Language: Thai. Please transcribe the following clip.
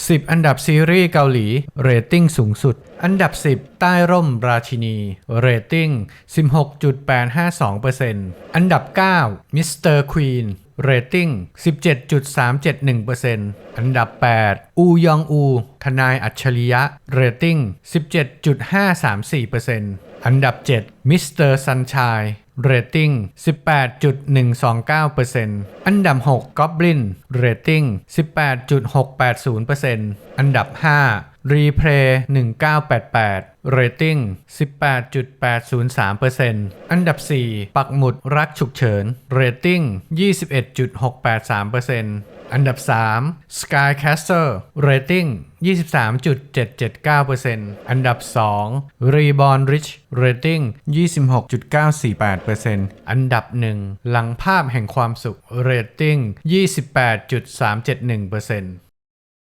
10 อันดับซีรีส์เกาหลี เรตติ้งสูงสุด อันดับ 10 ใต้ร่มราชินี เรตติ้ง 16.852%อันดับ 9 มิสเตอร์ควีน เรตติ้ง 17.371%อันดับ 8 อูยองอู ทนายอัจฉริยะ เรตติ้ง 17.534%อันดับ 7 มิสเตอร์ซันชาย เรตติ้ง 18.129%อันดับ 6 Goblin เรตติ้ง 18.680%อันดับ 5 Replay 1988เรตติ้ง 18.803%อันดับ 4 ปักหมุดรักฉุกเฉินเรตติ้ง 21.683% อันดับ 3 Skycaster เรตติ้ง23.779%อันดับ 2 Reborn Rich Rating 26.948%อันดับ 1 หลังภาพแห่งความสุข Rating 28.371%